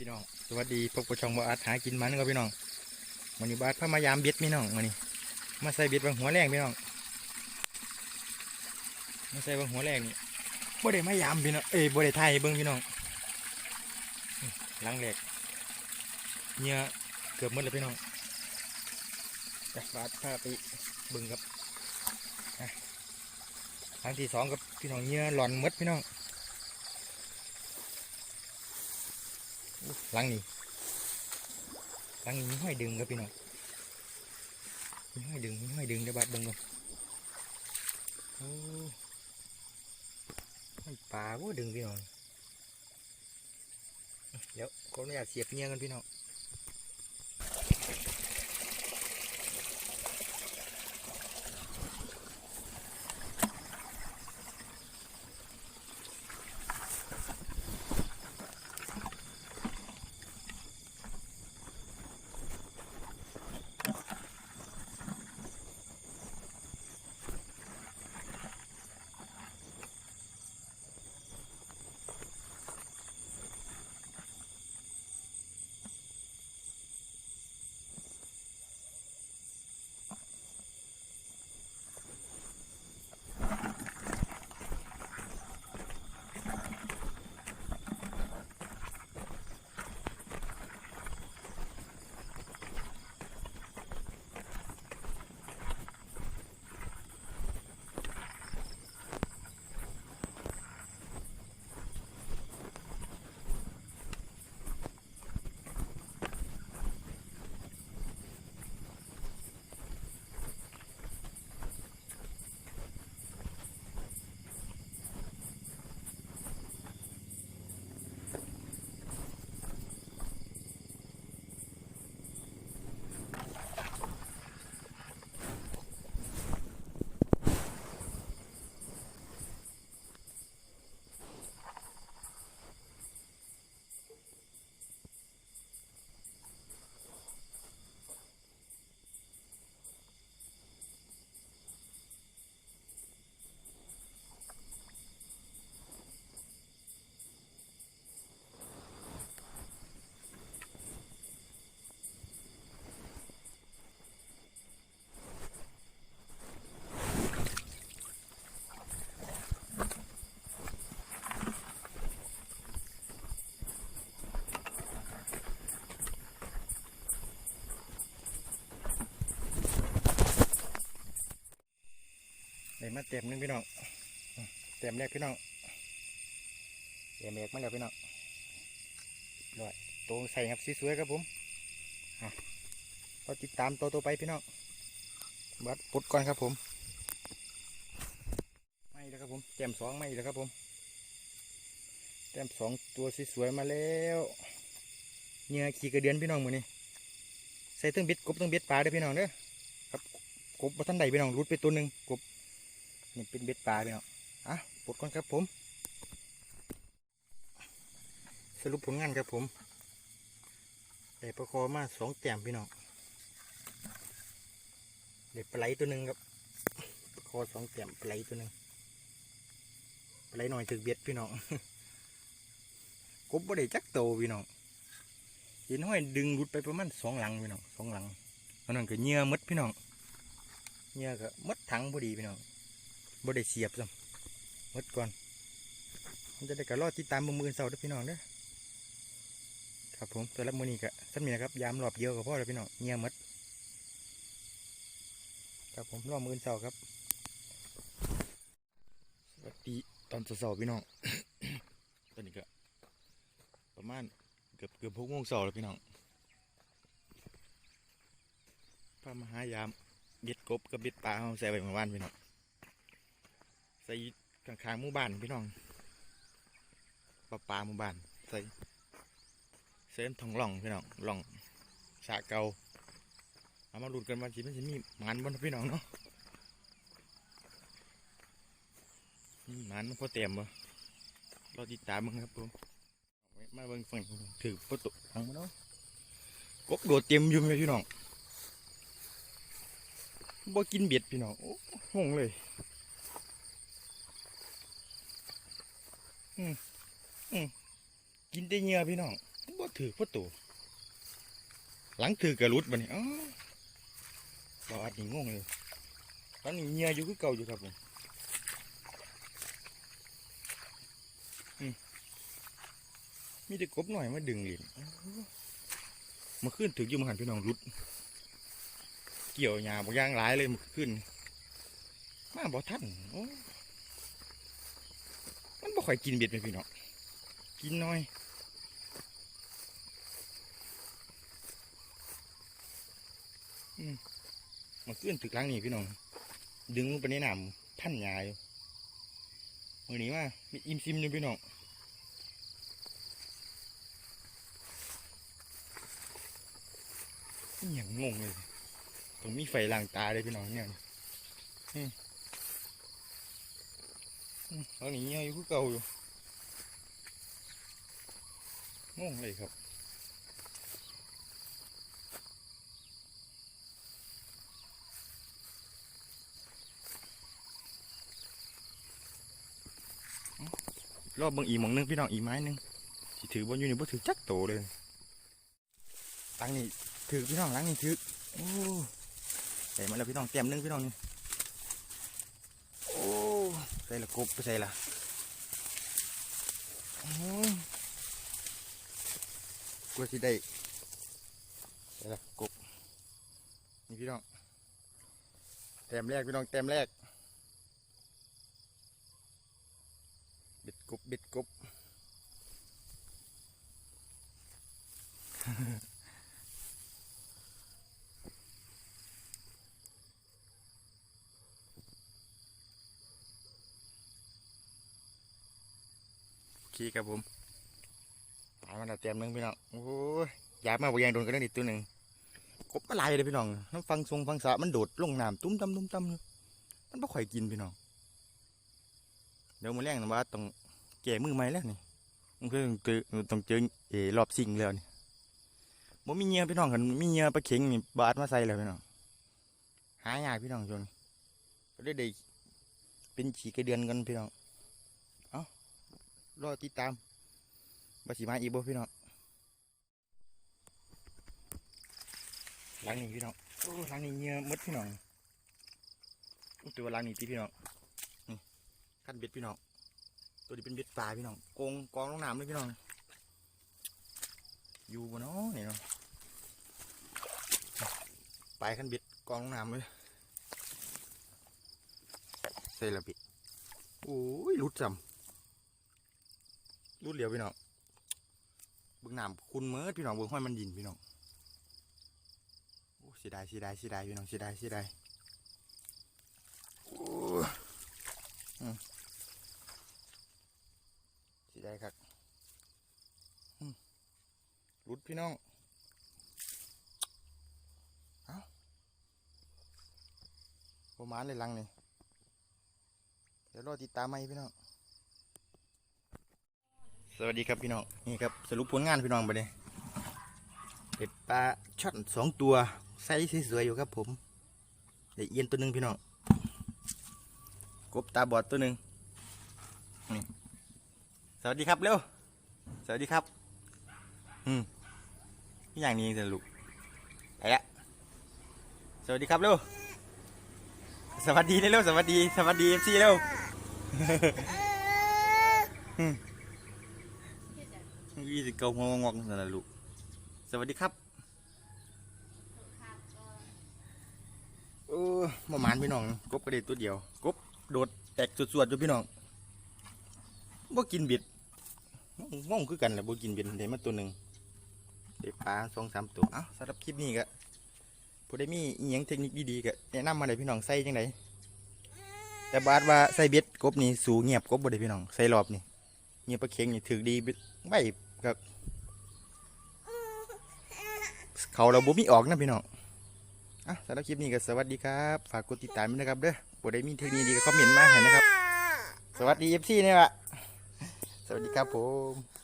พี่น้องสวัสดีพบกับช่องบาอาดหากินมันครับพี่น้องวันนี้บาอาดพามายามเบ็ดพี่น้องวันนี้ มาใส่เบ็ดบางหัวแรงพี่น้องมาใส่บางหัวแรงนี่บ่ได้มายามพี่น้องเอ้ยบ่ได้ถ่ายเบิ่งพี่น้องอืมหลังแรกเหงื่อเกือบหมดแล้วพี่น้องแต่บาดพาไปเบิ่งครับครั้งที่สองกับพี่น้องเหงื่อหลอนมดพี่น้อง ลังนี้หลังนี้มีห้อยดึงครับพี่น้องมีห้อยดึงมีห้อยดึงเดี๋ยวบาดเบิ่งก่อนโอ้ห้อยปลาก็ดึงพี่น้องเดี๋ยวขออนุญาตเสียบเงี้ยกันพี่น้อง มาเต็มนึงพี่น้องเต็มแรกพี่น้องเต็มแรกมาแล้วพี่น้องรอยตัวใส่ครับสวยๆครับผมเราติดตามตัวตัวไปพี่น้องบัดปลดก่อนครับผม ไม่แล้วครับผมเต็มสองไม่แล้วครับผมเต็มสองตัวสวยๆมาแล้วเหงื่อขี่กระเดือนพี่น้องมือนี้ใส่ตั้งบ็ดกบตั้งบ็ดปลาเด้อพี่น้องเด้อครับกบมาท่านใดพี่น้องรุดไปตัวหนึ่งกบ นี่เป็นเบ็ดปลาพี่น้องอะปลดก่อนครับผม สรุปผลงานครับผมได้ประคอมาสองแต้มพี่น้องได้ปลาไหลตัวหนึ่งครับประคอสองแต้มปลาไหลตัวหนึ่งปลาไหลหน่อยถึกเบ็ดพี่น้องกบบ่ได้จักโตพี่น้องเห็นห้อยดึงรุดไปประมาณสองหลังพี่น้องสองหลังอันนั้นก็เหงื่อหมดพี่น้องเหงื่อก็หมดถังพอดีพี่น้อง บ่ได้เสียบซ้ำหมดก่อนมันจะได้กระรอดติดตามมือมือเสาร์ด้อพี่น้องเด้อครับผมตัวรับมือนี้ก็สั้นมีนะครับยามรอบเดียวกับพ่อเลยพี่น้องเงียหมดครับผมรอบมือเสาร์ครับสวัสดีตอนเสาร์พี่น้องตอนนี้ก็ประมาณเกือบเกือบหกโมงเสาร์แล้วพี่น้องพามาหายามเบ็ดกบกับเบ็ดปลาเขาใส่ไว้เมื่อวานพี่น้อง ใส่ข้างๆหมู่บ้านพี่น้องปลาปลาหมู่บ้านใส่เส้นทองหล่องพี่น้องหล่องสาเกาเอามาดูดกันว่าสิมันจะมีหมันบนพี่น้องเนาะมีหมันพอเต็มบ่รอติดตามมึงครับผมมาเบิ่งฝั่งถือประตูทางมาเนาะกกโดดเต็มอยู่ไหมพี่น้องบ่กินเบ็ดพี่น้องโอ้งงเลย กินแต่เหงื่อพี่น้องบ่ถือพ่อตู่หลังถือกระลุดบันนี้อ๋อเราอัดนี่งงเลยตอนนี้เงียอยู่คือเก่าอยู่ครับผมมีแต่กบหน่อยมาดึงเหรียญมาขึ้นถืออยู่มาหันพี่น้องรุด เกี่ยวหญ้าบางอย่างหลายเลยมาขึ้น มาบ่ทันโอ้มัน ค่อยกินเบ็ดเป็นพี่น้องกินน้อยมาขึ้นตึกล้างนี่พี่น้องดึงลงไปในน้ำพันยายมือนี้ว่ามีอิมซิมอยู่พี่น้องอหย่างงงเลยต้องมีไฟล่างตาเลยพี่น้องเนี่ย อืมอืมเอาหนีเงี้ยอยู่คือเก่าอยู่งงเลยครับรอบเบางอีกหมองหนึงพี่น้องอีกไม้หนึงที่ถือบนอยู่นี่บ่ถือจักโตเลยหลังนี่ถือพี่น้องหลังนี่ถือโอ้ใส่มาแล้วพี่น้องแต้มหนึงพี่น้องนี่โอ้ ใส่ละกบไปใส่ละกลัวสิได้ใส่ละกบนี่พี่น้องแต้มแรกพี่น้องแต้มแรกบิดกบบิดกบ โอเครับผมตายมาแล้วเต็มหนึ่งพี่น้องโอ้ยอยากมาบ่ยังโดนกันได้อีกตัวหนึ่งกบมาลายเลยพี่น้องน้ำฟังทรงฟังสามันโดดลงน้ำตุ้มตำตุ้มตำอยู่มันไม่ค่อยกินพี่น้องเดี๋ยวมือแรงนะว่าต้องแก่มือใหม่แล้วนี่มันคือต้องเจอต้องเจอเอรอบสิ่งแล้วนี่บ่มีเงื่อพี่น้องกันมีเงื่อปลาเข็งนี่บาดมาใส่แล้วพี่น้องหายากพี่น้องจนก็ได้ได้เป็นฉีกระเดือนกันพี่น้อง รอติดตามบาสีมาอีกบ่พี่น้องลังนี้พี่น้องโอ้หลังนี้เงื่อมดพี่น้องตัวหลังนี้ตีพี่น้องนี่ขั้นเบ็ดพี่น้องตัวนี้เป็นเบ็ดปลาพี่น้องกงกองลงน้ำเลยพี่น้องอยู่บนน้อนี่เนาะปลายขั้นเบ็ดกองลงน้ำเลยใส่ละบิดโอ้ยรุดจำ รุดเหลียวพี่น้องเบึงน้ำคุณเมิดพี่น้องเบึงห้อยมันดินพี่น้องโอ้เสียดายเสียดายเสียดายพี่น้องเสียดายเสียดายโอ้สิได้ครับรุดพี่น้องเอาประมาณเลยลังนี่เดี๋ยวรอติดตามไหมพี่น้อง สวัสดีครับพี่น้องนี่ครับสรุปผลงานพี่น้องไปเลยเด็ดปลาช่อนสองตัวไซส์สวยๆอยู่ครับผมเด็กเอียนตัวหนึ่งพี่น้องกบตาบอดตัวหนึ่งนี่สวัสดีครับเร็วสวัสดีครับ อืมนี่อย่างนี้จะลูกไปละสวัสดีครับเร็วสวัสดีนะเร็วสวัสดีสวัสดีเอฟซีเร็วอืม ยี่สิเกางงงนั่นแหละลูก สวัสดีครับโอ้ประมาณพี่น้อง กบกระเด็ดตัวเดียว กบโดดแตกสวดๆอยู่พี่น้องบ่กินเบ็ดงงคือกันแหละบ่กินเบ็ดได้มาตัวหนึ่งได้ปลาสองสามตัวเอ้าสำหรับคลิปนี้ก็ผู้ได้มีอีหยังเทคนิคดีๆก็แนะนำมาเลยพี่น้องใส่จังไดแต่บาดว่าใส่เบ็ดกบนี่สูเงียบกบบ่ได้พี่น้องใส่รอบนี่เงียบปลาเค็งนี่ถือดีไว้ ก็เขาเราบุมีออกนะพี่น้องอะสำหรับคลิปนี้ก็สวัสดีครับ ฝากกดติดตามด้วยนะครับเด้อบุได้มีเทคนิคดีก็คอมเมนต์มาให้นะครับ สวัสดีเอฟซีเนี่ยวะสวัสดีครับผม